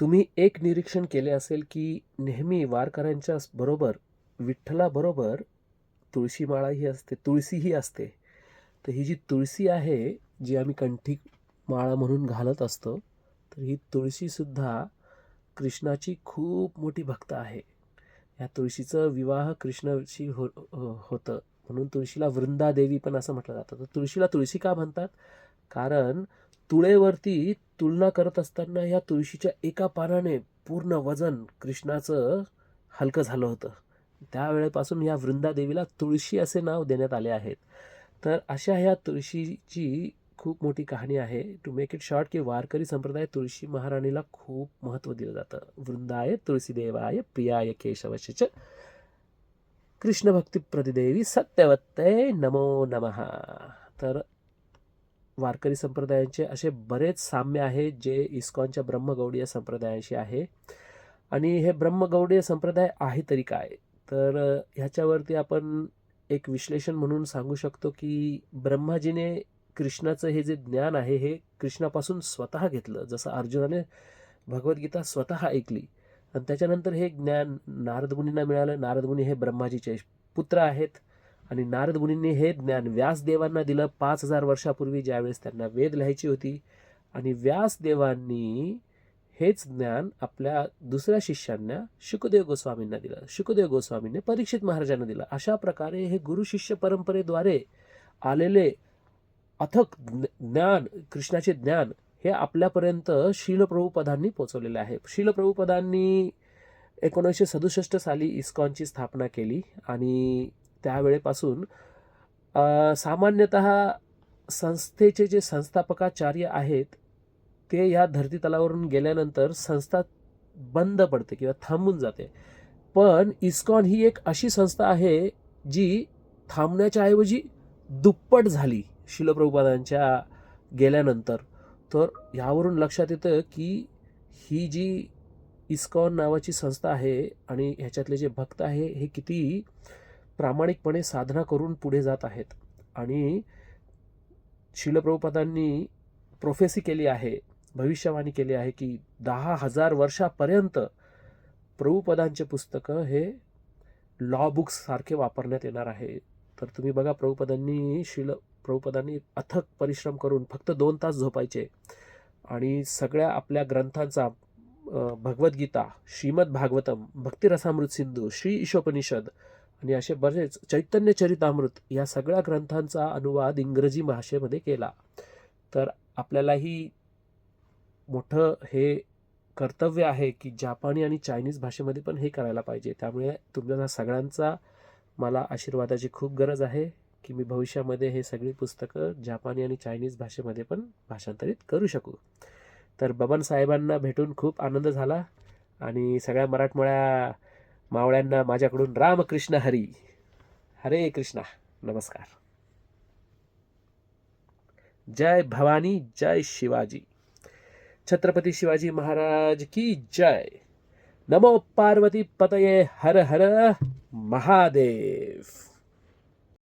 तुम्ही एक निरीक्षण केले असेल की नेहमी वारकऱ्यांच्या बरोबर विठ्ठलाबरोबर तुळशीमाळा ही असते तुळशीही असते. तर ही जी तुळशी आहे जी आम्ही कंठी माळा म्हणून घालत असतो तर ही तुळशीसुद्धा कृष्णाची खूप मोठी भक्त आहे. या तुळशीचं विवाह कृष्णाशी हो, हो होतं. म्हणून तुळशीला वृंदादेवी पण असं म्हटलं जातं. तर तुळशीला तुळशी का म्हणतात? कारण तुळेवरती तुलना करत असताना या तुळशीच्या एका पानाने पूर्ण वजन कृष्णाचं हलकं झालं होतं. त्यावेळेपासून या वृंदादेवीला तुळशी असे नाव देण्यात आले आहेत. तर अशा ह्या तुळशीची खूप मोठी कहाणी आहे. टू मेक इट शॉर्ट की वारकरी संप्रदाय तुळशी महाराणीला खूप महत्त्व दिलं जातं. वृंदाय तुळशीदेवाय प्रियाय केशवशच कृष्णभक्ती प्रतिदेवी सत्यवत्ते नमो नमः. तर वारकरी संप्रदायांचे असे बरेच साम्य आहे जे इस्कॉनच्या ब्रह्मगौडीय संप्रदायाशी आहे. आणि हे ब्रह्मगौडीय संप्रदाय आहे तरी काय? तर ह्याच्यावरती आपण एक विश्लेषण म्हणून सांगू शकतो की ब्रह्माजीने कृष्णाचं हे जे ज्ञान आहे हे कृष्णापासून स्वतः घेतलं. जसं अर्जुनाने भगवद्गीता स्वतः ऐकली. आणि त्याच्यानंतर हे ज्ञान नारदमुनींना मिळालं. नारदमुनी हे ब्रह्माजीचे पुत्र आहेत. आणि नारद मुनींनी हे ज्ञान व्यासदेवांना दिलं पाच हजार वर्षापूर्वी ज्यावेळेस त्यांना वेद लिहायची होती. आणि व्यासदेवांनी हेच ज्ञान आपल्या दुसऱ्या शिष्यांना शुकदेव गोस्वामींना दिलं. शुकदेव गोस्वामींनी परीक्षित महाराजांना दिलं. अशा प्रकारे हे गुरु शिष्य परंपरेद्वारे आलेले अथक ज्ञान कृष्णाचे ज्ञान हे आपल्यापर्यंत शीलप्रभुपदांनी पोचवलेले आहे. शीलप्रभुपदांनी एकोणीसशे सदुसष्ट साली इस्कॉनची स्थापना केली आणि त्यावेळेपासून सामान्यतः संस्थेचे जे संस्थापकाचार्य आहेत ते या धर्तीतलावरून गेल्यानंतर संस्था बंद पडते किंवा थांबून जाते. पण इस्कॉन ही एक अशी संस्था आहे जी थांबण्याच्या ऐवजी दुप्पट झाली शिलप्रभुपादांच्या गेल्यानंतर. तर यावरून लक्षात येतं की ही जी इस्कॉन नावाची संस्था आहे आणि ह्याच्यातले जे भक्त आहे हे किती प्रामाणिकपणे साधना करून पुढे जात आहेत. आणि शिलप्रभुपादांनी प्रोफेसी केली आहे भविष्यवाणी केली आहे की दहा हजार वर्षापर्यंत प्रभुपदांचे पुस्तकं हे लॉ बुक्स सारखे वापरण्यात येणार आहे. तर तुम्ही बघा प्रभुपदांनी शिल प्रभुपदांनी अथक परिश्रम करून फक्त दोन तास झोपायचे. आणि सगळ्या आपल्या ग्रंथांचा भगवद्गीता श्रीमद भागवतम भक्तिरसामृत सिंधू श्री ईशोपनिषद आणि असे बरेच चैतन्य चरितामृत या सगळ्या ग्रंथांचा अनुवाद इंग्रजी भाषेमध्ये केला. तर आपल्यालाही मोठं हे कर्तव्य आहे की जापानी आणि चायनीज भाषेमध्ये पण हे करायला पाहिजे. त्यामुळे तुमच्या सगळ्यांचा मला आशीर्वादाची खूप गरज आहे की मी भविष्यामध्ये हे सगळी पुस्तकं जापानी आणि चायनीज भाषेमध्ये पण भाषांतरित करू शकू. तर बबन साहेबांना भेटून खूप आनंद झाला आणि सगळ्या मराठमोळ्या मावळ्यांना माझ्याकडून रामकृष्ण हरी. हरे कृष्णा. नमस्कार. जय भवानी जय शिवाजी. छत्रपती शिवाजी महाराज की जय. नमो पार्वती पतये हर हर महादेव.